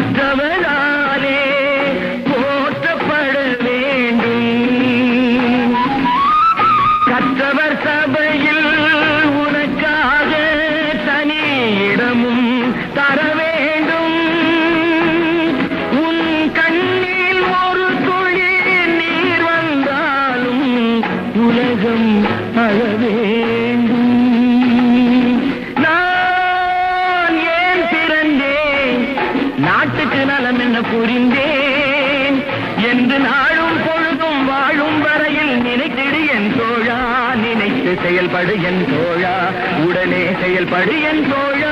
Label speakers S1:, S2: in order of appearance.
S1: மற்றவராலே போற்றப்பட வேண்டும் கற்றவர் சபையில் உனக்காக தனி இடமும் தர வேண்டும் உன் கண்ணில் ஒரு துளி நீர் வந்தாலும் உலகம் அழவே என்ன புரிந்தேன். என்று நாளும் பொழுதும் வாழும் வரையில் நினைத்திடு என் தோழா. நினைத்து செயல்படு என் தோழா. உடனே செயல்படு என் தோழா.